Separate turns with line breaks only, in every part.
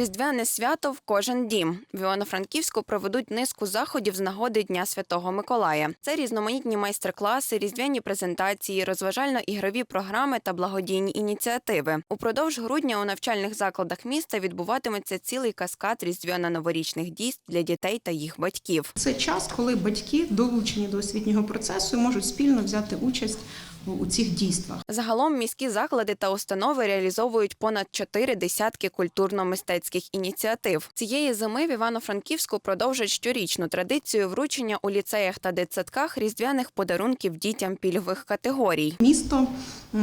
Різдвяне свято в кожен дім. В Івано-Франківську проведуть низку заходів з нагоди Дня Святого Миколая. Це різноманітні майстер-класи, різдвяні презентації, розважально-ігрові програми та благодійні ініціативи. Упродовж грудня у навчальних закладах міста відбуватиметься цілий каскад різдвяно-новорічних дійств для дітей та їх батьків.
Це час, коли батьки долучені до освітнього процесу і можуть спільно взяти участь у- у цих дійствах.
Загалом міські заклади та установи реалізовують понад чотири десятки культурно-мистецьких ініціатив. Цієї зими в Івано-Франківську продовжать щорічну традицію вручення у ліцеях та дитсадках різдвяних подарунків дітям пільгових категорій.
Місто е,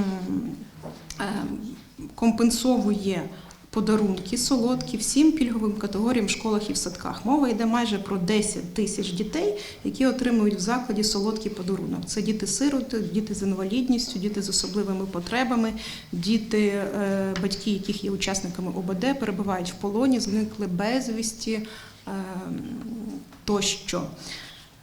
компенсовує подарунки солодкі всім пільговим категоріям в школах і в садках. Мова йде майже про 10 тисяч дітей, які отримують в закладі солодкий подарунок. Це діти-сироти, діти з інвалідністю, діти з особливими потребами, діти, е, батьки, яких є учасниками ОБД, перебувають в полоні, зникли безвісті е, тощо.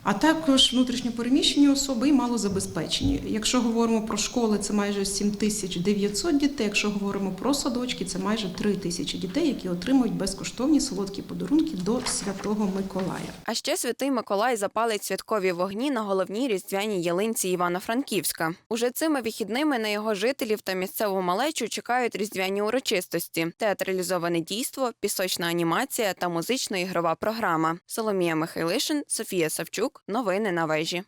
А також внутрішньопереміщені особи і малозабезпечені. Якщо говоримо про школи, це майже 7900 дітей. Якщо говоримо про садочки, це майже 3 тисячі дітей, які отримують безкоштовні солодкі подарунки до Святого Миколая.
А ще святий Миколай запалить святкові вогні на головній різдвяній ялинці Івано-Франківська. Уже цими вихідними на його жителів та місцеву малечу чекають різдвяні урочистості, театралізоване дійство, пісочна анімація та музично-ігрова програма. Соломія Михайлишин, Софія Савчук. Новини на вежі.